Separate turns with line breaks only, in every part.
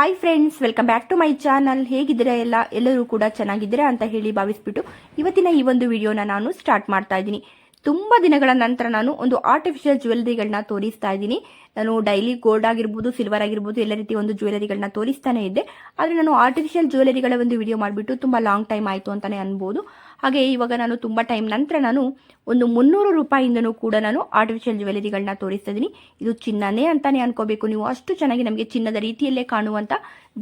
Hi friends welcome back to my channel ಹೇಗಿದ್ದೀರಾ ಎಲ್ಲ? ಎಲ್ಲರೂ ಕೂಡ ಚೆನ್ನಾಗಿದ್ದೀರಾ ಅಂತ ಹೇಳಿ ಭಾವಿಸ್ಬಿಟ್ಟು ಇವತ್ತಿನ ಈ ಒಂದು ವಿಡಿಯೋನ ನಾನು ಸ್ಟಾರ್ಟ್ ಮಾಡ್ತಾ ಇದ್ದೀನಿ. ತುಂಬ ದಿನಗಳ ನಂತರ ನಾನು ಒಂದು ಆರ್ಟಿಫಿಷಿಯಲ್ ಜ್ಯುವೆಲರಿಗಳನ್ನ ತೋರಿಸ್ತಾ ಇದ್ದೀನಿ. ನಾನು ಡೈಲಿ ಗೋಲ್ಡ್ ಆಗಿರ್ಬೋದು ಸಿಲ್ವರ್ ಆಗಿರ್ಬೋದು, ಎಲ್ಲ ರೀತಿ ಒಂದು ಜ್ಯುವೆಲರಿಗಳನ್ನ ತೋರಿಸ್ತಾನೆ ಇದ್ದೆ. ಆದರೆ ನಾನು ಆರ್ಟಿಫಿಷಿಯಲ್ ಜ್ಯುವೆಲರಿಗಳ ಒಂದು ವಿಡಿಯೋ ಮಾಡಿಬಿಟ್ಟು ತುಂಬ ಲಾಂಗ್ ಟೈಮ್ ಆಯಿತು ಅಂತಲೇ ಅನ್ಬೋದು. ಹಾಗೆ ಇವಾಗ ನಾನು ತುಂಬ ಟೈಮ್ ನಂತರ ನಾನು ಒಂದು ಮುನ್ನೂರು ರೂಪಾಯಿಂದನೂ ಕೂಡ ನಾನು ಆರ್ಟಿಫಿಷಿಯಲ್ ಜ್ಯುವೆಲರಿಗಳನ್ನ ತೋರಿಸ್ತಾ ಇದ್ದೀನಿ ಇದು ಚಿನ್ನನೇ ಅಂತಲೇ ಅನ್ಕೋಬೇಕು. ನೀವು ಅಷ್ಟು ಚೆನ್ನಾಗಿ ನಮಗೆ ಚಿನ್ನದ ರೀತಿಯಲ್ಲೇ ಕಾಣುವಂಥ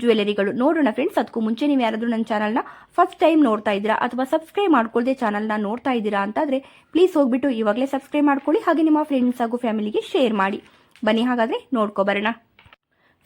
ಜ್ಯುವೆಲರಿಗಳು ನೋಡೋಣ ಫ್ರೆಂಡ್ಸ್ ಅದಕ್ಕೂ ಮುಂಚೆ ನೀವು ಯಾರಾದರೂ ನನ್ನ ಚಾನಲ್ನ ಫಸ್ಟ್ ಟೈಮ್ ನೋಡ್ತಾ ಇದ್ದೀರಾ ಅಥವಾ ಸಬ್ಸ್ಕ್ರೈಬ್ ಮಾಡ್ಕೊಳ್ಳದೆ ಚಾನಲ್ನ ನೋಡ್ತಾ ಇದ್ದೀರಾ ಅಂತಾದರೆ ಪ್ಲೀಸ್ ಹೋಗ್ಬಿಟ್ಟು ಇವಾಗಲೇ ಸಬ್ಸ್ಕ್ರೈಬ್ ಮಾಡ್ಕೊಳ್ಳಿ. ಹಾಗೆ ನಿಮ್ಮ ಫ್ರೆಂಡ್ಸ್ ಹಾಗೂ ಫ್ಯಾಮಿಲಿಗೆ ಶೇರ್ ಮಾಡಿ. ಬನ್ನಿ ಹಾಗಾದರೆ ನೋಡ್ಕೊಬರೋಣ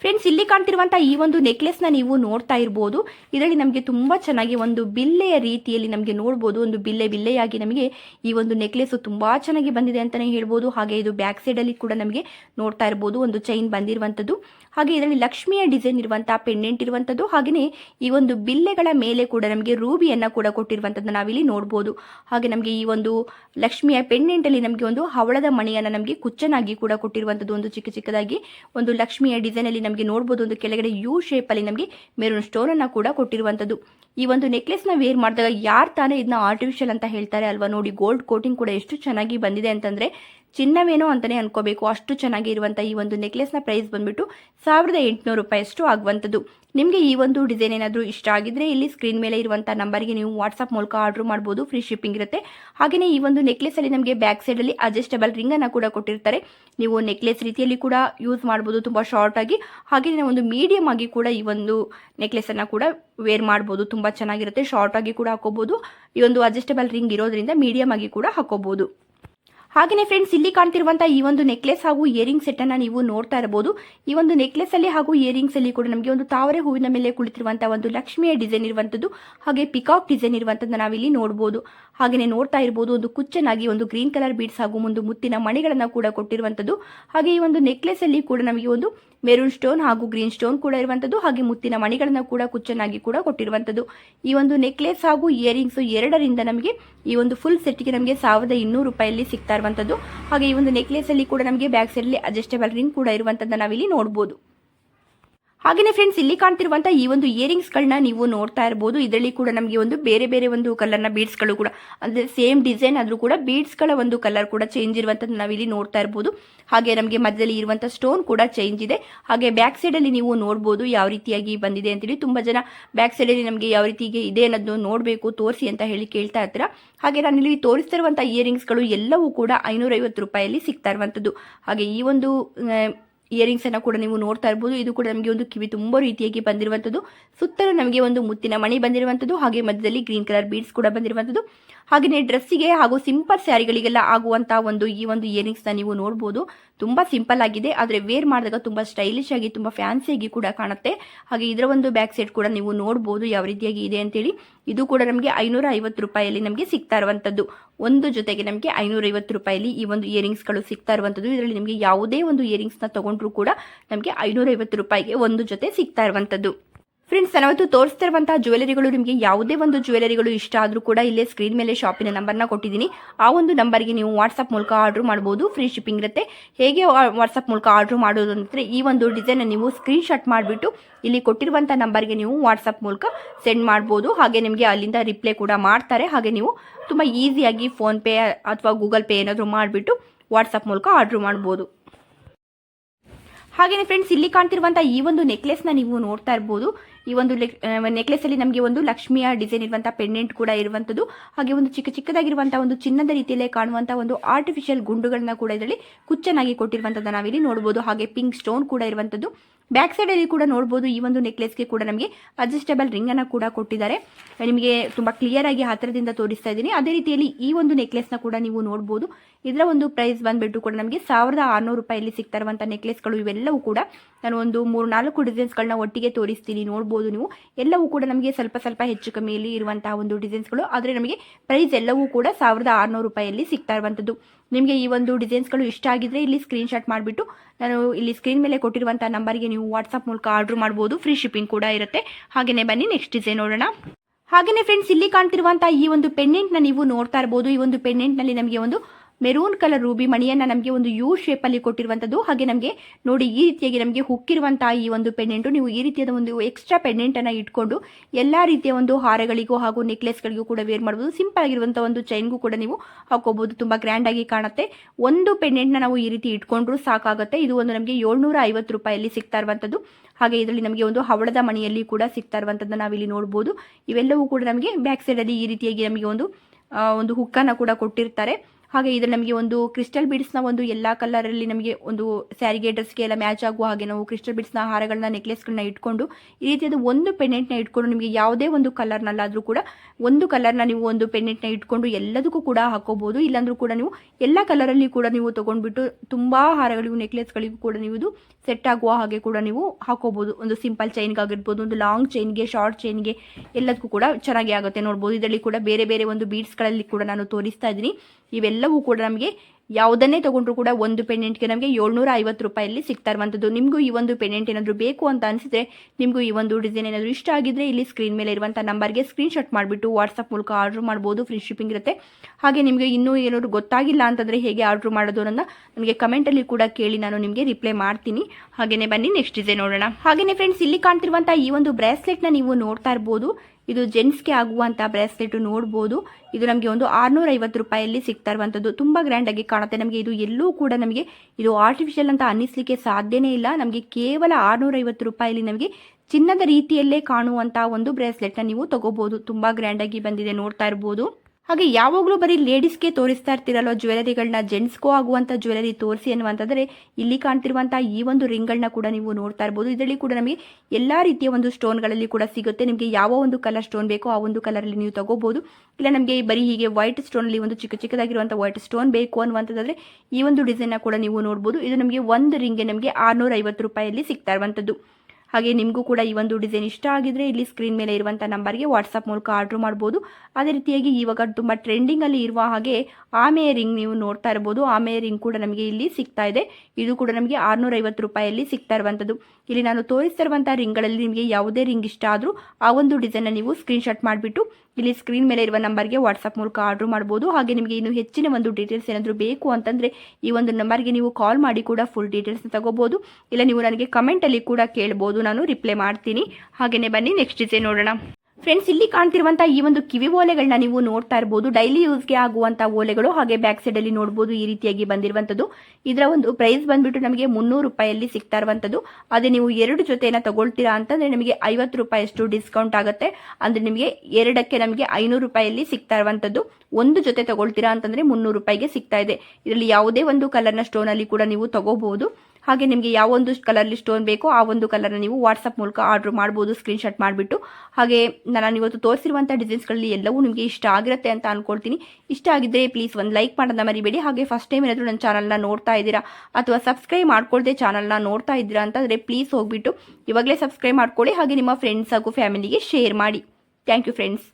ಫ್ರೆಂಡ್ಸ್ ಇಲ್ಲಿ ಕಾಣ್ತಿರುವಂತಹ ಈ ಒಂದು ನೆಕ್ಲೆಸ್ನ ನೀವು ನೋಡ್ತಾ ಇರಬಹುದು ಇದರಲ್ಲಿ ನಮಗೆ ತುಂಬಾ ಚೆನ್ನಾಗಿ ಒಂದು ಬಿಲ್ಲೆಯ ರೀತಿಯಲ್ಲಿ ನಮಗೆ ನೋಡಬಹುದು ಒಂದು ಬಿಲ್ಲೆ ಬಿಲ್ಲೆಯಾಗಿ ನಮಗೆ ಈ ಒಂದು ನೆಕ್ಲೆಸ್ ತುಂಬಾ ಚೆನ್ನಾಗಿ ಬಂದಿದೆ ಅಂತಾನೆ ಹೇಳ್ಬೋದು. ಹಾಗೆ ಇದು ಬ್ಯಾಕ್ ಸೈಡಲ್ಲಿ ಕೂಡ ನಮಗೆ ನೋಡ್ತಾ ಇರಬಹುದು ಒಂದು ಚೈನ್ ಬಂದಿರುವಂತದ್ದು. ಹಾಗೆ ಇದರಲ್ಲಿ ಲಕ್ಷ್ಮಿಯ ಡಿಸೈನ್ ಇರುವಂತಹ ಪೆಂಡೆಂಟ್ ಇರುವಂಥದ್ದು ಹಾಗೆಯೇ ಈ ಒಂದು ಬಿಲ್ಲೆಗಳ ಮೇಲೆ ಕೂಡ ನಮಗೆ ರೂಬಿಯನ್ನ ಕೂಡ ಕೊಟ್ಟಿರುವಂಥದ್ದು ನಾವಿಲ್ಲಿ ನೋಡಬಹುದು ಹಾಗೆ ನಮಗೆ ಈ ಒಂದು ಲಕ್ಷ್ಮಿಯ ಪೆಂಡೆಂಟಲ್ಲಿ ನಮಗೆ ಒಂದು ಹವಳದ ಮಣಿಯನ್ನ ನಮಗೆ ಕುಚ್ಚನಾಗಿ ಕೂಡ ಕೊಟ್ಟಿರುವಂತದ್ದು. ಒಂದು ಚಿಕ್ಕ ಚಿಕ್ಕದಾಗಿ ಒಂದು ಲಕ್ಷ್ಮಿಯ ಡಿಸೈನಲ್ಲಿ ನಮಗೆ ನೋಡ್ಬೋದು ಒಂದು ಕೆಳಗಡೆ ಯು ಅಲ್ಲಿ ನಮಗೆ ಮೆರೂನ್ ಅನ್ನ ಕೂಡ ಕೊಟ್ಟಿರುವಂತದ್ದು. ಈ ಒಂದು ನೆಕ್ಲೆಸ್ನ ವೇರ್ ಮಾಡಿದಾಗ ಯಾರು ತಾನೇ ಇದನ್ನ ಆರ್ಟಿಫಿಷಿಯಲ್ ಅಂತ ಹೇಳ್ತಾರೆ ಅಲ್ವಾ? ನೋಡಿ ಗೋಲ್ಡ್ ಕೋಟಿಂಗ್ ಕೂಡ ಎಷ್ಟು ಚೆನ್ನಾಗಿ ಬಂದಿದೆ ಅಂತಂದರೆ ಚಿನ್ನವೇನೋ ಅಂತಲೇ ಅನ್ಕೋಬೇಕು. ಅಷ್ಟು ಚೆನ್ನಾಗಿ ಇರುವಂಥ ಈ ಒಂದು ನೆಕ್ಲೆಸ್ನ ಪ್ರೈಸ್ ಬಂದ್ಬಿಟ್ಟು ಸಾವಿರದ ಎಂಟುನೂರು ರೂಪಾಯಿ ಅಷ್ಟು ಆಗುವಂಥದ್ದು. ನಿಮಗೆ ಈ ಒಂದು ಡಿಸೈನ್ ಏನಾದರೂ ಇಷ್ಟ ಆಗಿದ್ರೆ ಇಲ್ಲಿ ಸ್ಕ್ರೀನ್ ಮೇಲೆ ಇರುವಂಥ ನಂಬರ್ಗೆ ನೀವು ವಾಟ್ಸಪ್ ಮೂಲಕ ಆರ್ಡರ್ ಮಾಡ್ಬೋದು. ಫ್ರೀ ಶಿಪ್ಪಿಂಗ್ ಇರುತ್ತೆ. ಹಾಗೆಯೇ ಈ ಒಂದು ನೆಕ್ಲೆಸಲ್ಲಿ ನಮಗೆ ಬ್ಯಾಕ್ ಸೈಡಲ್ಲಿ ರಿಂಗ್ ರಿಂಗನ್ನು ಕೂಡ ಕೊಟ್ಟಿರ್ತಾರೆ. ನೀವು ನೆಕ್ಲೆಸ್ ರೀತಿಯಲ್ಲಿ ಕೂಡ ಯೂಸ್ ಮಾಡ್ಬೋದು ತುಂಬ ಶಾರ್ಟ್ ಆಗಿ. ಹಾಗೆಯೇ ಒಂದು ಮೀಡಿಯಮ್ ಆಗಿ ಕೂಡ ಈ ಒಂದು ನೆಕ್ಲೆಸನ್ನು ಕೂಡ ವೇರ್ ಮಾಡ್ಬೋದು. ತುಂಬ ಚೆನ್ನಾಗಿರುತ್ತೆ. ಶಾರ್ಟ್ ಆಗಿ ಕೂಡ ಹಾಕೋಬೋದು. ಈ ಒಂದು ಅಡ್ಜಸ್ಟೇಬಲ್ ರಿಂಗ್ ಇರೋದ್ರಿಂದ ಮೀಡಿಯಮ್ ಆಗಿ ಕೂಡ ಹಾಕೋಬೋದು. ಹಾಗೆಯೇ ಫ್ರೆಂಡ್ಸ್ ಇಲ್ಲಿ ಕಾಣ್ತಿರುವಂತಹ ಈ ಒಂದು ನೆಕ್ಲೆಸ್ ಹಾಗೂ ಇಯರಿಂಗ್ ಸೆಟ್ ಅನ್ನ ನೀವು ನೋಡ್ತಾ ಇರಬಹುದು. ಈ ಒಂದು ನೆಕ್ಲೆಸ್ ಅಲ್ಲಿ ಹಾಗೂ ಇಯರಿಂಗ್ಸ್ ಅಲ್ಲಿ ಕೂಡ ನಮಗೆ ಒಂದು ತಾವರೆ ಹೂವಿನ ಮೇಲೆ ಕುಳಿತಿರುವಂತಹ ಒಂದು ಲಕ್ಷ್ಮಿಯ ಡಿಸೈನ್ ಇರುವಂತದ್ದು ಹಾಗೆ ಪಿಕಾಕ್ ಡಿಸೈನ್ ನಾವು ನಾವಿಲ್ಲಿ ನೋಡಬಹುದು ಹಾಗೆಯೇ ನೋಡ್ತಾ ಇರಬಹುದು ಒಂದು ಕುಚ್ಚನಾಗಿ ಒಂದು ಗ್ರೀನ್ ಕಲರ್ ಬೀಡ್ಸ್ ಹಾಗೂ ಒಂದು ಮುತ್ತಿನ ಮಣಿಗಳನ್ನ ಕೂಡ ಕೊಟ್ಟಿರುವಂತದ್ದು ಹಾಗೆ ಈ ಒಂದು ನೆಕ್ಲೆಸ್ ಅಲ್ಲಿ ಕೂಡ ನಮಗೆ ಒಂದು ಮೆರೂನ್ ಸ್ಟೋನ್ ಹಾಗೂ ಗ್ರೀನ್ ಸ್ಟೋನ್ ಕೂಡ ಇರುವಂಥದ್ದು ಹಾಗೆ ಮುತ್ತಿನ ಮಣಿಗಳನ್ನು ಕೂಡ ಕುಚ್ಚನಾಗಿ ಕೂಡ ಕೊಟ್ಟಿರುವಂತದ್ದು. ಈ ಒಂದು ನೆಕ್ಲೆಸ್ ಹಾಗೂ ಇಯರಿಂಗ್ಸ್ ಎರಡರಿಂದ ನಮಗೆ ಈ ಒಂದು ಫುಲ್ ಸೆಟ್ಗೆ ನಮಗೆ ಸಾವಿರದ ಇನ್ನೂರು ರೂಪಾಯಲ್ಲಿ ಸಿಗ್ತಾ ಇರುವಂಥದ್ದು ಹಾಗೆ ಈ ಒಂದು ನೆಕ್ಲೆಸ್ ಅಲ್ಲಿ ಕೂಡ ನಮಗೆ ಬ್ಯಾಕ್ ಸೈಡ್ ಅಲ್ಲಿ ಅಡ್ಜಸ್ಟೇಬಲ್ ರಿಂಗ್ ಕೂಡ ಇರುವಂತದ್ದು ನಾವಿಲ್ಲಿ ನೋಡ್ಬೋದು. ಹಾಗೆಯೇ ಫ್ರೆಂಡ್ಸ್ ಇಲ್ಲಿ ಕಾಣ್ತಿರುವಂತಹ ಈ ಒಂದು ಇಯರಿಂಗ್ಸ್ಗಳನ್ನ ನೀವು ನೋಡ್ತಾ ಇರಬಹುದು ಇದರಲ್ಲಿ ಕೂಡ ನಮಗೆ ಒಂದು ಬೇರೆ ಬೇರೆ ಒಂದು ಕಲರ್ನ ಬೀಡ್ಸ್ಗಳು ಕೂಡ, ಅಂದ್ರೆ ಸೇಮ್ ಡಿಸೈನ್ ಆದ್ರೂ ಕೂಡ ಬೀಡ್ಸ್ಗಳ ಒಂದು ಕಲರ್ ಕೂಡ ಚೇಂಜ್ ಇರುವಂಥದ್ದು ನಾವಿಲ್ಲಿ ನೋಡ್ತಾ ಇರಬಹುದು ಹಾಗೆ ನಮಗೆ ಮಧ್ಯದಲ್ಲಿ ಇರುವಂತಹ ಸ್ಟೋನ್ ಕೂಡ ಚೇಂಜ್ ಇದೆ. ಹಾಗೆ ಬ್ಯಾಕ್ ಸೈಡ್ ಅಲ್ಲಿ ನೀವು ನೋಡಬಹುದು ಯಾವ ರೀತಿಯಾಗಿ ಬಂದಿದೆ ಅಂತೇಳಿ. ತುಂಬಾ ಜನ ಬ್ಯಾಕ್ ಸೈಡ್ ಅಲ್ಲಿ ನಮಗೆ ಯಾವ ರೀತಿಗೆ ಇದೆ ಅನ್ನೋದು ನೋಡಬೇಕು, ತೋರಿಸಿ ಅಂತ ಹೇಳಿ ಕೇಳ್ತಾ ಇರ್ತೀರಾ. ಹಾಗೆ ನಾನು ಇಲ್ಲಿ ತೋರಿಸ್ತಿರುವಂಥ ಇಯರಿಂಗ್ಸ್ಗಳು ಎಲ್ಲವೂ ಕೂಡ ಐನೂರೈವತ್ತು ರೂಪಾಯಲ್ಲಿ ಸಿಗ್ತಾ ಇರುವಂತದ್ದು. ಹಾಗೆ ಈ ಒಂದು ಇಯರಿಂಗ್ಸ್ ಅನ್ನ ಕೂಡ ನೀವು ನೋಡ್ತಾ ಇರಬಹುದು ಇದು ಕೂಡ ನಮಗೆ ಒಂದು ಕಿವಿ ತುಂಬಾ ರೀತಿಯಾಗಿ ಬಂದಿರುವಂತದ್ದು. ಸುತ್ತಲೂ ನಮಗೆ ಒಂದು ಮುತ್ತಿನ ಮಣಿ ಬಂದಿರುವಂತದ್ದು. ಹಾಗೆ ಮಧ್ಯದಲ್ಲಿ ಗ್ರೀನ್ ಕಲರ್ ಬೀಡ್ಸ್ ಕೂಡ ಬಂದಿರುವಂತದ್ದು. ಹಾಗೆಯೇ ಡ್ರೆಸ್ಸಿಗೆ ಹಾಗೂ ಸಿಂಪಲ್ ಸ್ಯಾರಿಗಳಿಗೆಲ್ಲ ಆಗುವಂತಹ ಒಂದು ಈ ಒಂದು ಇಯರಿಂಗ್ಸ್ನ ನೀವು ನೋಡ್ಬೋದು. ತುಂಬ ಸಿಂಪಲ್ ಆಗಿದೆ, ಆದರೆ ವೇರ್ ಮಾಡಿದಾಗ ತುಂಬ ಸ್ಟೈಲಿಶ್ ಆಗಿ, ತುಂಬ ಫ್ಯಾನ್ಸಿಯಾಗಿ ಕೂಡ ಕಾಣುತ್ತೆ. ಹಾಗೆ ಇದರ ಒಂದು ಬ್ಯಾಕ್ ಸೈಡ್ ಕೂಡ ನೀವು ನೋಡ್ಬೋದು ಯಾವ ರೀತಿಯಾಗಿ ಇದೆ ಅಂತೇಳಿ. ಇದು ಕೂಡ ನಮಗೆ ಐನೂರ ಐವತ್ತು ರೂಪಾಯಿಯಲ್ಲಿ ನಮಗೆ ಸಿಗ್ತಾ ಇರುವಂಥದ್ದು ಒಂದು ಜೊತೆಗೆ ನಮಗೆ ಐನೂರ ರೂಪಾಯಿಯಲ್ಲಿ ಈ ಒಂದು ಇಯರಿಂಗ್ಸ್ಗಳು ಸಿಗ್ತಾ ಇರುವಂಥದ್ದು ಇದರಲ್ಲಿ ನಿಮಗೆ ಯಾವುದೇ ಒಂದು ಇಯರಿಂಗ್ಸ್ನ ತಗೊಂಡ್ರೂ ಕೂಡ ನಮಗೆ ಐನೂರ ಐವತ್ತು ರೂಪಾಯಿಗೆ ಒಂದು ಜೊತೆ ಸಿಗ್ತಾ ಇರುವಂಥದ್ದು ಫ್ರೆಂಡ್ಸ್ ನಾವತ್ತು ತೋರಿಸ್ತಿರುವಂತಹ ಜ್ಯುವೆಲರಿಗಳು, ನಿಮಗೆ ಯಾವುದೇ ಒಂದು ಜ್ಯುವೆಲರಿಗಳು ಇಷ್ಟ ಆದರೂ ಕೂಡ ಇಲ್ಲೇ ಸ್ಕ್ರೀನ್ ಮೇಲೆ ಶಾಪಿನ ನಂಬರ್ನ ಕೊಟ್ಟಿದ್ದೀನಿ. ಆ ಒಂದು ನಂಬರ್ಗೆ ನೀವು ವಾಟ್ಸಪ್ ಮೂಲಕ ಆರ್ಡರ್ ಮಾಡ್ಬೋದು ಫ್ರೀ ಶಿಪ್ಪಿಂಗ್ ಇರುತ್ತೆ. ಹೇಗೆ ವಾಟ್ಸಪ್ ಮೂಲಕ ಆರ್ಡರ್ ಮಾಡೋದು ಅಂದರೆ ಈ ಒಂದು ಡಿಸೈನ್ ನೀವು ಸ್ಕ್ರೀನ್ ಶಾಟ್ ಮಾಡಿಬಿಟ್ಟು ಇಲ್ಲಿ ಕೊಟ್ಟಿರುವಂಥ ನಂಬರ್ಗೆ ನೀವು ವಾಟ್ಸಪ್ ಮೂಲಕ ಸೆಂಡ್ ಮಾಡ್ಬೋದು. ಹಾಗೆ ನಿಮಗೆ ಅಲ್ಲಿಂದ ರಿಪ್ಲೈ ಕೂಡ ಮಾಡ್ತಾರೆ. ಹಾಗೆ ನೀವು ತುಂಬ ಈಸಿಯಾಗಿ ಫೋನ್ಪೇ ಅಥವಾ ಗೂಗಲ್ ಪೇ ಏನಾದರೂ ಮಾಡಿಬಿಟ್ಟು ವಾಟ್ಸಪ್ ಮೂಲಕ ಆರ್ಡರ್ ಮಾಡ್ಬೋದು. ಹಾಗೆಯೇ ಫ್ರೆಂಡ್ಸ್ ಇಲ್ಲಿ ಕಾಣ್ತಿರುವಂಥ ಈ ಒಂದು ನೆಕ್ಲೆಸ್ನ ನೀವು ನೋಡ್ತಾ ಇರ್ಬೋದು. ಈ ಒಂದು ನೆಕ್ಲೆಸ್ ಅಲ್ಲಿ ನಮಗೆ ಒಂದು ಲಕ್ಷ್ಮಿಯ ಡಿಸೈನ್ ಇರುವಂತಹ ಪೆಂಡೆಂಟ್ ಕೂಡ ಇರುವಂತದ್ದು ಹಾಗೆ ಒಂದು ಚಿಕ್ಕ ಚಿಕ್ಕದಾಗಿರುವಂತಹ ಒಂದು ಚಿನ್ನದ ರೀತಿಯಲ್ಲೇ ಕಾಣುವಂಥ ಒಂದು ಆರ್ಟಿಫಿಷಿಯಲ್ ಗುಂಡುಗಳನ್ನ ಕೂಡ ಇದರಲ್ಲಿ ಕುಚ್ಚನಾಗಿ ಕೊಟ್ಟಿರುವಂತದ್ದು ನಾವಿಲ್ಲಿ ನೋಡಬಹುದು ಹಾಗೆ ಪಿಂಕ್ ಸ್ಟೋನ್ ಕೂಡ ಇರುವಂಥದ್ದು. ಬ್ಯಾಕ್ ಸೈಡಲ್ಲಿ ಕೂಡ ನೋಡ್ಬೋದು, ಈ ಒಂದು ನೆಕ್ಲೆಸ್ಗೆ ಕೂಡ ನಮಗೆ ಪಜಿಸ್ಟೇಬಲ್ ರಿಂಗ್ ಅನ್ನ ಕೂಡ ಕೊಟ್ಟಿದ್ದಾರೆ. ನಿಮಗೆ ತುಂಬ ಕ್ಲಿಯರ್ ಆಗಿ ಹತ್ತಿರದಿಂದ ತೋರಿಸ್ತಾ ಇದ್ದೀನಿ. ಅದೇ ರೀತಿಯಲ್ಲಿ ಈ ಒಂದು ನೆಕ್ಲೆಸ್ನ ಕೂಡ ನೀವು ನೋಡಬಹುದು ಇದರ ಒಂದು ಪ್ರೈಸ್ ಬಂದ್ಬಿಟ್ಟು ಕೂಡ ನಮಗೆ ಸಾವಿರದ ಆರುನೂರು ರೂಪಾಯಲ್ಲಿ ಸಿಗ್ತಾ ಇರುವಂಥ ನೆಕ್ಲೆಸ್ಗಳು ಇವೆಲ್ಲವೂ ಕೂಡ ನಾನು ಒಂದು ಮೂರು ನಾಲ್ಕು ಡಿಸೈನ್ಸ್ಗಳನ್ನ ಒಟ್ಟಿಗೆ ತೋರಿಸ್ತೀನಿ. ನೋಡಬಹುದು ನೀವು. ಎಲ್ಲವೂ ಕೂಡ ನಮಗೆ ಸ್ವಲ್ಪ ಸ್ವಲ್ಪ ಹೆಚ್ಚು ಕಮ್ಮಿಯಲ್ಲಿ ಇರುವಂತಹ ಒಂದು ಡಿಸೈನ್ಸ್ಗಳು ಆದರೆ ನಮಗೆ ಪ್ರೈಸ್ ಎಲ್ಲವೂ ಕೂಡ ಸಾವಿರದ ಆರುನೂರು ರೂಪಾಯಲ್ಲಿ ಸಿಗ್ತಾ ಇರುವಂಥದ್ದು ನಿಮಗೆ ಈ ಒಂದು ಡಿಸೈನ್ಸ್ಗಳು ಇಷ್ಟ ಆಗಿದ್ರೆ ಇಲ್ಲಿ ಸ್ಕ್ರೀನ್ಶಾಟ್ ಮಾಡಿಬಿಟ್ಟು ನಾನು ಇಲ್ಲಿ ಸ್ಕ್ರೀನ್ ಮೇಲೆ ಕೊಟ್ಟಿರುವಂಥ ನಂಬರ್ಗೆ ನೀವು ವಾಟ್ಸಪ್ ಮೂಲಕ ಆರ್ಡರ್ ಮಾಡ್ಬೋದು. ಫ್ರೀ ಶಿಪ್ಪಿಂಗ್ ಕೂಡ ಇರುತ್ತೆ. ಹಾಗೆಯೇ ಬನ್ನಿ ನೆಕ್ಸ್ಟ್ ಡಿಸೈನ್ ನೋಡೋಣ. ಹಾಗೆಯೇ ಫ್ರೆಂಡ್ಸ್ ಇಲ್ಲಿ ಕಾಣ್ತಿರುವಂಥ ಈ ಒಂದು ಪೆಂಡೆಂಟ್ನ ನೀವು ನೋಡ್ತಾ ಇರ್ಬೋದು. ಈ ಒಂದು ಪೆಂಡೆಂಟ್ನಲ್ಲಿ ನಮಗೆ ಒಂದು ಮೆರೂನ್ ಕಲರ್ ರೂಬಿ ಮಣಿಯನ್ನ ನಮಗೆ ಒಂದು ಯು ಶೇಪ್ ಅಲ್ಲಿ ಕೊಟ್ಟಿರುವಂತದ್ದು. ಹಾಗೆ ನಮಗೆ ನೋಡಿ ಈ ರೀತಿಯಾಗಿ ನಮಗೆ ಹುಕ್ಕಿರುವಂತಹ ಈ ಒಂದು ಪೆಂಡೆಂಟು ನೀವು ಈ ರೀತಿಯಾದ ಒಂದು ಎಕ್ಸ್ಟ್ರಾ ಪೆಂಡೆಂಟ್ ಅನ್ನ ಇಟ್ಕೊಂಡು ಎಲ್ಲಾ ರೀತಿಯ ಒಂದು ಹಾರಗಳಿಗೂ ಹಾಗೂ ನೆಕ್ಲೆಸ್ಗಳಿಗೂ ಕೂಡ ವೇರ್ ಮಾಡಬಹುದು ಸಿಂಪಲ್ ಆಗಿರುವಂತಹ ಒಂದು ಚೈನ್ಗೂ ಕೂಡ ನೀವು ಹಾಕೋಬಹುದು ತುಂಬಾ ಗ್ರ್ಯಾಂಡ್ ಆಗಿ ಕಾಣುತ್ತೆ. ಒಂದು ಪೆಂಡೆಂಟ್ನ ನಾವು ಈ ರೀತಿ ಇಟ್ಕೊಂಡ್ರು ಸಾಕಾಗುತ್ತೆ. ಇದು ಒಂದು ನಮಗೆ ಏಳ್ನೂರ ಐವತ್ತು ರೂಪಾಯಲ್ಲಿ ಸಿಗ್ತಾ ಇರುವಂತದ್ದು. ಹಾಗೆ ಇದರಲ್ಲಿ ನಮಗೆ ಒಂದು ಹವಳದ ಮಣಿಯಲ್ಲಿ ಕೂಡ ಸಿಗ್ತಾ ಇರುವಂತದ್ದನ್ನ ನಾವಿಲ್ಲಿ ನೋಡಬಹುದು ಇವೆಲ್ಲವೂ ಕೂಡ ನಮಗೆ ಬ್ಯಾಕ್ ಸೈಡ್ ಅಲ್ಲಿ ಈ ರೀತಿಯಾಗಿ ನಮಗೆ ಒಂದು ಒಂದು ಹುಕ್ಕನ್ನ ಕೂಡ ಕೊಟ್ಟಿರ್ತಾರೆ. ಹಾಗೆ ಇದ್ರ ನಮಗೆ ಒಂದು ಕ್ರಿಸ್ಟಲ್ ಬಿಡ್ಸ್ನ ಒಂದು ಎಲ್ಲ ಕಲರಲ್ಲಿ ನಮಗೆ ಒಂದು ಸ್ಯಾರಿಗೆ ಡ್ರೆಸ್ಗೆ ಎಲ್ಲ ಮ್ಯಾಚ್ ಆಗುವ ಹಾಗೆ ನಾವು ಕ್ರಿಸ್ಟಲ್ ಬಿಡ್ಸ್ನ ಹಾರಗಳನ್ನ ನೆಕ್ಲೆಸ್ಗಳನ್ನ ಇಟ್ಕೊಂಡು, ಈ ರೀತಿಯಾದ ಒಂದು ಪೆಂಡೆಂಟ್ನ ಇಟ್ಕೊಂಡು ನಿಮಗೆ ಯಾವುದೇ ಒಂದು ಕಲರ್ನಲ್ಲಾದರೂ ಕೂಡ ಒಂದು ಕಲರ್ನ ನೀವು ಒಂದು ಪೆಂಡೆಂಟ್ನ ಇಟ್ಕೊಂಡು ಎಲ್ಲದಕ್ಕೂ ಕೂಡ ಹಾಕೋಬಹುದು ಇಲ್ಲಾಂದ್ರೂ ಕೂಡ ನೀವು ಎಲ್ಲ ಕಲರಲ್ಲಿ ಕೂಡ ನೀವು ತಗೊಂಡ್ಬಿಟ್ಟು ತುಂಬ ಹಾರಗಳಿಗೂ ನೆಕ್ಲೆಸ್ಗಳಿಗೂ ಕೂಡ ನೀವು ಇದು ಸೆಟ್ ಆಗುವ ಹಾಗೆ ಕೂಡ ನೀವು ಹಾಕೋಬಹುದು ಒಂದು ಸಿಂಪಲ್ ಚೈನ್ಗಾಗಿರ್ಬೋದು ಒಂದು ಲಾಂಗ್ ಚೈನ್ಗೆ ಶಾರ್ಟ್ ಚೈನ್ಗೆ ಎಲ್ಲದಕ್ಕೂ ಕೂಡ ಚೆನ್ನಾಗಿ ಆಗುತ್ತೆ ನೋಡ್ಬೋದು. ಇದರಲ್ಲಿ ಕೂಡ ಬೇರೆ ಬೇರೆ ಒಂದು ಬೀಡ್ಸ್ಗಳಲ್ಲಿ ಕೂಡ ನಾನು ತೋರಿಸ್ತಾ ಇದ್ದೀನಿ. ಇವೆಲ್ಲವೂ ಕೂಡ ನಮಗೆ ಯಾವುದನ್ನೇ ತಗೊಂಡ್ರು ಕೂಡ ಒಂದು ಪೆಂಡೆಂಟ್ಗೆ ನಮಗೆ ಏಳ್ನೂರ ಐವತ್ತು ರೂಪಾಯಲ್ಲಿ ಸಿಗ್ತಾ ಇರುವಂಥದ್ದು. ನಿಮಗೂ ಈ ಒಂದು ಪೆಂಡೆಂಟ್ ಏನಾದರೂ ಬೇಕು ಅಂತ ಅನಿಸಿದ್ರೆ ನಿಮಗೂ ಈ ಒಂದು ಡಿಸೈನ್ ಏನಾದರೂ ಇಷ್ಟ ಆಗಿದ್ರೆ ಇಲ್ಲಿ ಸ್ಕ್ರೀನ್ ಮೇಲೆ ಇರುವಂಥ ನಂಬರ್ಗೆ ಸ್ಕ್ರೀನ್ಶಾಟ್ ಮಾಡಿಬಿಟ್ಟು ವಾಟ್ಸಪ್ ಮೂಲಕ ಆರ್ಡರ್ ಮಾಡ್ಬೋದು. ಫ್ರೀ ಶಿಪ್ಪಿಂಗ್ ಇರುತ್ತೆ. ಹಾಗೆ ನಿಮಗೆ ಇನ್ನೂ ಏನಾದರೂ ಗೊತ್ತಾಗಿಲ್ಲ ಅಂತಂದರೆ ಹೇಗೆ ಆರ್ಡರ್ ಮಾಡೋದು ಅನ್ನೋದನ್ನ ನನಗೆ ಕಮೆಂಟಲ್ಲಿ ಕೂಡ ಕೇಳಿ ನಾನು ನಿಮಗೆ ರಿಪ್ಲೈ ಮಾಡ್ತೀನಿ. ಹಾಗೆಯೇ ಬನ್ನಿ, ನೆಕ್ಸ್ಟ್ ಡಿಸೈನ್ ನೋಡೋಣ. ಹಾಗೆಯೇ ಫ್ರೆಂಡ್ಸ್ ಇಲ್ಲಿ ಕಾಣ್ತಿರುವಂಥ ಈ ಒಂದು ಬ್ರೇಸ್ಲೆಟ್ನ ನೀವು ನೋಡ್ತಾ ಇರ್ಬೋದು. ಇದು ಜೆಂಟ್ಸ್ಗೆ ಆಗುವಂಥ ಬ್ರೇಸ್ಲೆಟ್ ನೋಡ್ಬೋದು. ಇದು ನಮಗೆ ಒಂದು ಆರ್ನೂರ ಐವತ್ತು ರೂಪಾಯಲ್ಲಿ ಸಿಗ್ತಾ ಇರುವಂಥದ್ದು ತುಂಬ ಗ್ರ್ಯಾಂಡಾಗಿ ಕಾಣುತ್ತೆ. ನಮಗೆ ಇದು ಎಲ್ಲೂ ಕೂಡ ನಮಗೆ ಇದು ಆರ್ಟಿಫಿಷಿಯಲ್ ಅಂತ ಅನ್ನಿಸ್ಲಿಕ್ಕೆ ಸಾಧ್ಯನೇ ಇಲ್ಲ. ನಮಗೆ ಕೇವಲ ಆರ್ನೂರ ಐವತ್ತು ರೂಪಾಯಲ್ಲಿ ನಮಗೆ ಚಿನ್ನದ ರೀತಿಯಲ್ಲೇ ಕಾಣುವಂಥ ಒಂದು ಬ್ರೇಸ್ಲೆಟ್ನ ನೀವು ತಗೋಬಹುದು ತುಂಬ ಗ್ರ್ಯಾಂಡಾಗಿ ಬಂದಿದೆ, ನೋಡ್ತಾ ಇರ್ಬೋದು. ಹಾಗೆ ಯಾವಾಗಲೂ ಬರೀ ಲೇಡೀಸ್ಗೆ ತೋರಿಸ್ತಾ ಇರ್ತಿರಲ್ಲ ಜ್ಯುವೆಲರಿಗಳನ್ನ, ಜೆಂಟ್ಸ್ಗೂ ಆಗುವಂಥ ಜ್ಯುವೆಲರಿ ತೋರಿಸಿ ಅನ್ನುವಂಥದ್ರೆ ಇಲ್ಲಿ ಕಾಣ್ತಿರುವಂಥ ಈ ಒಂದು ರಿಂಗ್ಗಳನ್ನ ಕೂಡ ನೀವು ನೋಡ್ತಾ ಇರ್ಬೋದು. ಇದರಲ್ಲಿ ಕೂಡ ನಮಗೆ ಎಲ್ಲ ರೀತಿಯ ಒಂದು ಸ್ಟೋನ್ಗಳಲ್ಲಿ ಕೂಡ ಸಿಗುತ್ತೆ. ನಿಮಗೆ ಯಾವ ಒಂದು ಕಲರ್ ಸ್ಟೋನ್ ಬೇಕೋ ಆ ಒಂದು ಕಲರಲ್ಲಿ ನೀವು ತಗೋಬಹುದು ಇಲ್ಲ ನಮಗೆ ಬರೀ ಹೀಗೆ ವೈಟ್ ಸ್ಟೋನಲ್ಲಿ ಒಂದು ಚಿಕ್ಕ ಚಿಕ್ಕದಾಗಿರುವಂಥ ವೈಟ್ ಸ್ಟೋನ್ ಬೇಕು ಅನ್ನುವಂಥದ್ದಾದ್ರೆ ಈ ಒಂದು ಡಿಸೈನ್ನ ಕೂಡ ನೀವು ನೋಡ್ಬೋದು. ಇದು ನಮಗೆ ಒಂದು ರಿಂಗ್ಗೆ ನಮಗೆ ಆರುನೂರ ರೂಪಾಯಿಯಲ್ಲಿ ಸಿಗ್ತಾ ಇರುವಂಥದ್ದು. ಹಾಗೆ ನಿಮಗೂ ಕೂಡ ಈ ಒಂದು ಡಿಸೈನ್ ಇಷ್ಟ ಆಗಿದ್ರೆ ಇಲ್ಲಿ ಸ್ಕ್ರೀನ್ ಮೇಲೆ ಇರುವಂಥ ನಂಬರ್ಗೆ ವಾಟ್ಸಪ್ ಮೂಲಕ ಆರ್ಡರ್ ಮಾಡಬಹುದು ಅದೇ ರೀತಿಯಾಗಿ ಇವಾಗ ಟ್ರೆಂಡಿಂಗ್ ಅಲ್ಲಿ ಇರುವ ಹಾಗೆ ಆಮೆ ರಿಂಗ್ ನೀವು ನೋಡ್ತಾ ಇರಬಹುದು ಆಮೆ ರಿಂಗ್ ಕೂಡ ನಮಗೆ ಇಲ್ಲಿ ಸಿಗ್ತಾ ಇದೆ. ಇದು ಕೂಡ ನಮಗೆ ಆರುನೂರ ಐವತ್ತು ರೂಪಾಯಲ್ಲಿ ಸಿಗ್ತಾ ಇರುವಂಥದ್ದು ಇಲ್ಲಿ ನಾನು ತೋರಿಸ್ತಾ ರಿಂಗ್ಗಳಲ್ಲಿ ನಿಮಗೆ ಯಾವುದೇ ರಿಂಗ್ ಇಷ್ಟ ಆದ್ರೂ ಆ ಒಂದು ಡಿಸೈನ್ನ ನೀವು ಸ್ಕ್ರೀನ್ಶಾಟ್ ಮಾಡಿಬಿಟ್ಟು ಇಲ್ಲಿ ಸ್ಕ್ರೀನ್ ಮೇಲೆ ಇರುವ ನಂಬರ್ಗೆ ವಾಟ್ಸಪ್ ಮೂಲಕ ಆರ್ಡರ್ ಮಾಡ್ಬೋದು. ಹಾಗೆ ನಿಮಗೆ ಇನ್ನು ಹೆಚ್ಚಿನ ಒಂದು ಡೀಟೇಲ್ಸ್ ಏನಾದರೂ ಬೇಕು ಅಂತಂದರೆ ಈ ಒಂದು ನಂಬರ್ಗೆ ನೀವು ಕಾಲ್ ಮಾಡಿ ಕೂಡ ಫುಲ್ ಡೀಟೇಲ್ಸ್ನ ತಗೋಬೋದು. ಇಲ್ಲ ನೀವು ನನಗೆ ಕಮೆಂಟಲ್ಲಿ ಕೂಡ ಕೇಳ್ಬೋದು. ನಾನು ರಿಪ್ಲೈ ಮಾಡ್ತೀನಿ. ಹಾಗೆಯೇ ಬನ್ನಿ ನೆಕ್ಸ್ಟ್ ಡಿಸೈನ್ ನೋಡೋಣ. ಫ್ರೆಂಡ್ಸ್ ಇಲ್ಲಿ ಕಾಣ್ತಿರುವಂತಹ ಈ ಒಂದು ಕಿವಿ ಓಲೆಗಳನ್ನ ನೀವು ನೋಡ್ತಾ ಇರಬಹುದು ಡೈಲಿ ಯೂಸ್ಗೆ ಆಗುವಂತ ಓಲೆಗಳು ಹಾಗೆ ಬ್ಯಾಕ್ ಸೈಡ್ ಅಲ್ಲಿ ನೋಡಬಹುದು ಈ ರೀತಿಯಾಗಿ ಬಂದಿರುವಂತದ್ದು ಇದರ ಒಂದು ಪ್ರೈಸ್ ಬಂದ್ಬಿಟ್ಟು ನಮಗೆ ಮುನ್ನೂರು ರೂಪಾಯಲ್ಲಿ ಸಿಗ್ತಾ ಇರುವಂತದ್ದು ಅದೇ ನೀವು ಎರಡು ಜೊತೆನ ತಗೊಳ್ತೀರಾ ಅಂತಂದ್ರೆ ನಿಮಗೆ ಐವತ್ತು ರೂಪಾಯಿಯಷ್ಟು ಡಿಸ್ಕೌಂಟ್ ಆಗುತ್ತೆ. ಅಂದ್ರೆ ನಿಮಗೆ ಎರಡಕ್ಕೆ ನಮಗೆ ಐನೂರು ರೂಪಾಯಿಯಲ್ಲಿ ಸಿಗ್ತಾ ಇರುವಂತದ್ದು ಒಂದು ಜೊತೆ ತಗೊಳ್ತೀರಾ ಅಂತಂದ್ರೆ ಮುನ್ನೂರು ರೂಪಾಯಿಗೆ ಸಿಗ್ತಾ ಇದೆ. ಇದರಲ್ಲಿ ಯಾವುದೇ ಒಂದು ಕಲರ್ನ ಸ್ಟೋನಲ್ಲಿ ಕೂಡ ನೀವು ತಗೋಬಹುದು. ಹಾಗೆ ನಿಮಗೆ ಯಾವೊಂದು ಕಲರ್ಲಿ ಸ್ಟೋನ್ ಬೇಕೋ ಆ ಒಂದು ಕಲರ್ನ ನೀವು ವಾಟ್ಸಪ್ ಮೂಲಕ ಆರ್ಡರ್ ಮಾಡ್ಬೋದು ಸ್ಕ್ರೀನ್ಶಾಟ್ ಮಾಡಿಬಿಟ್ಟು. ಹಾಗೆ ನಾನು ಇವತ್ತು ತೋರಿಸಿರುವಂಥ ಡಿಸೈನ್ಸ್ಗಳಲ್ಲಿ ಎಲ್ಲವೂ ನಿಮಗೆ ಇಷ್ಟ ಆಗಿರುತ್ತೆ ಅಂತ ಅನ್ಕೊಳ್ತೀನಿ. ಇಷ್ಟ ಆಗಿದ್ದರೆ ಪ್ಲೀಸ್ ಒಂದು ಲೈಕ್ ಮಾಡೋದನ್ನ ಮರಿಬೇಡಿ. ಹಾಗೆ ಫಸ್ಟ್ ಟೈಮ್ ಏನಾದರೂ ನನ್ನ ಚಾನಲ್ನ ನೋಡ್ತಾ ಇದ್ದೀರಾ ಅಥವಾ ಸಬ್ಸ್ಕ್ರೈಬ್ ಮಾಡ್ಕೊಳ್ದೆ ಚಾನಲ್ನ ನೋಡ್ತಾ ಇದ್ದೀರಾ ಅಂತಂದರೆ ಪ್ಲೀಸ್ ಹೋಗ್ಬಿಟ್ಟು ಇವಾಗಲೇ ಸಬ್ಸ್ಕ್ರೈಬ್ ಮಾಡ್ಕೊಳ್ಳಿ. ಹಾಗೆ ನಿಮ್ಮ ಫ್ರೆಂಡ್ಸ್ ಹಾಗೂ ಫ್ಯಾಮಿಲಿಗೆ ಶೇರ್ ಮಾಡಿ. Thank you friends